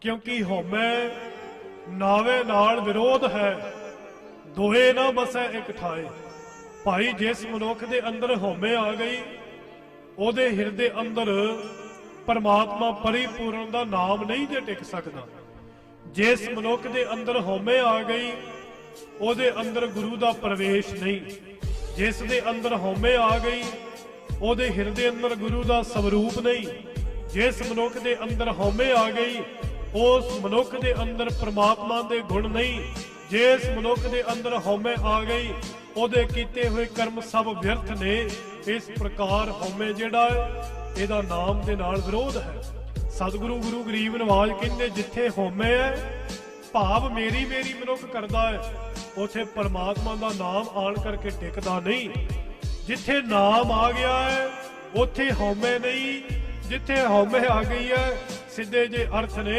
ਕਿਉਂਕਿ ਹਉਮੈ ਨਾਵੇ ਨਾਲ ਵਿਰੋਧ ਹੈ ਦੋਏ ਨਾ ਬਸੈ ਇੱਕ ਠਾਏ। ਭਾਈ ਜਿਸ ਮਨੁੱਖ ਦੇ ਅੰਦਰ ਹਉਮੈ ਆ ਗਈ, ਉਹਦੇ ਹਿਰਦੇ ਅੰਦਰ ਪਰਮਾਤਮਾ ਪਰਿਪੂਰਨ ਦਾ ਨਾਮ ਨਹੀਂ ਜੇ ਟਿਕ ਸਕਦਾ। ਜਿਸ ਮਨੁੱਖ ਦੇ ਅੰਦਰ ਹਉਮੈ ਆ ਗਈ, ਉਹਦੇ ਅੰਦਰ ਗੁਰੂ ਦਾ ਪ੍ਰਵੇਸ਼ ਨਹੀਂ। ਜਿਸ ਦੇ ਅੰਦਰ ਹਉਮੈ ਆ ਗਈ, ਉਹਦੇ ਹਿਰਦੇ ਅੰਦਰ ਗੁਰੂ ਦਾ ਸਵਰੂਪ ਨਹੀਂ। ਜਿਸ ਮਨੁੱਖ ਦੇ ਅੰਦਰ ਹਉਮੈ ਆ ਗਈ ਉਸ ਮਨੁੱਖ ਦੇ ਅੰਦਰ ਪ੍ਰਮਾਤਮਾ ਦੇ ਗੁਣ ਨਹੀਂ। ਜਿਸ ਮਨੁੱਖ ਦੇ ਅੰਦਰ ਹਉਮੈ ਆ ਗਈ, ਉਹਦੇ ਕੀਤੇ ਹੋਏ ਕਰਮ ਸਭ ਵਿਅਰਥ ਨੇ। ਇਸ ਪ੍ਰਕਾਰ ਹਉਮੈ ਜਿਹੜਾ ਹੈ, ਇਹਦਾ ਨਾਮ ਦੇ ਨਾਲ ਵਿਰੋਧ ਹੈ। ਸਤਿਗੁਰੂ ਗੁਰੂ ਗਰੀਬ ਨਵਾਜ ਕਹਿੰਦੇ, ਜਿੱਥੇ ਹਉਮੈ ਹੈ, ਭਾਵ ਮੇਰੀ ਮੇਰੀ ਮਨੁੱਖ ਕਰਦਾ ਹੈ, ਉਥੇ ਪਰਮਾਤਮਾ ਦਾ ਨਾਮ ਆਣ ਕਰਕੇ ਟਿਕਦਾ ਨਹੀਂ। ਜਿੱਥੇ ਨਾਮ ਆ ਗਿਆ ਹੈ, ਉਥੇ ਹਉਮੈ ਨਹੀਂ। ਜਿੱਥੇ ਹਉਮੈ ਆ ਗਈ ਹੈ, ਸਿੱਧੇ ਜੇ ਅਰਥ ਨੇ